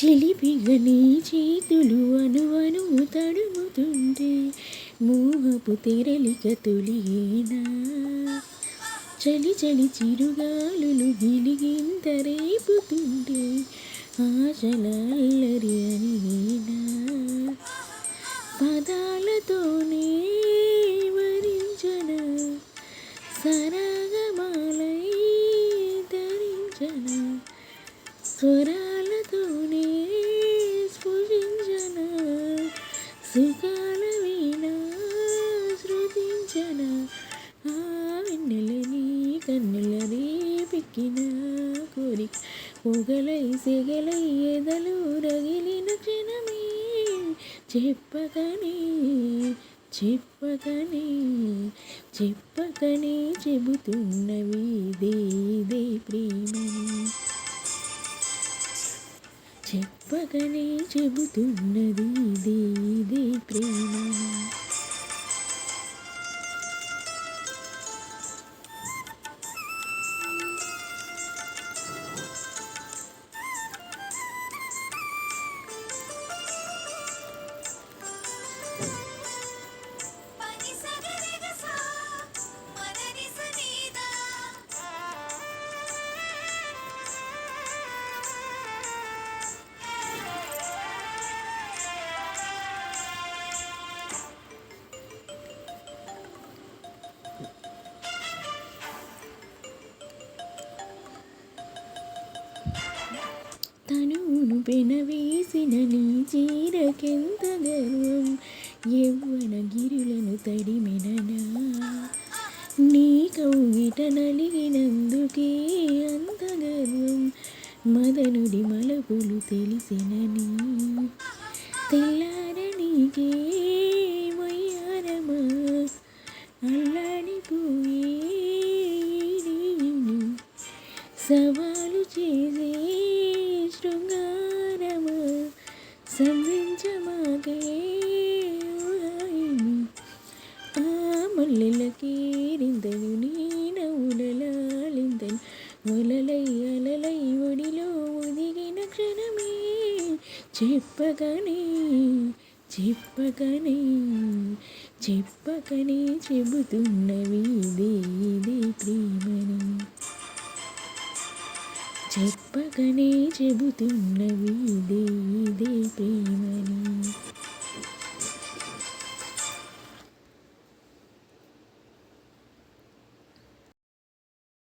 చిలిపిగా నీ చేతులు అనువను తడుముతుంటే మోహపు తెరలిక తొలియేనా చలి చలి చిరుగాలులు గిలిగింత రేపుతుంటే ఆశల అల్లరి పదాలతోనే వరించన సరగమాలై రేపెక్కిన కోరిక పొగలై సెగలై ఎదలు రగిలిన క్షణమే. చెప్పకనే చెప్పకనే చెప్పకనే చెబుతున్నవి ఇదే ఇదే ప్రేమని. చెప్పకనే చెబుతున్నది ఇదే ఇదే తనువును పెనవేసిన నీ చీరకెంత గర్వం? యవ్వన గిరులను తడిమిననా? నీ కౌగిట నలిగినందుకే అంత గర్వం? మదనుడి మలపులు తెలిసినని తెల్లారనీకే మొయ్యారమా? అల్లాడిపోయే సవాలు చేసి నవ్వులలాలిందను ఒలలై అలలై ఒడిలో ఒదిగిన క్షణమే. చెప్పగానే చెప్పకనే చెప్పకనే చెబుతున్నవి ఇదే ఇదే ప్రేమని. చెప్పకనే చెబుతున్నవి ఇదే ఇదే ప్రేమని.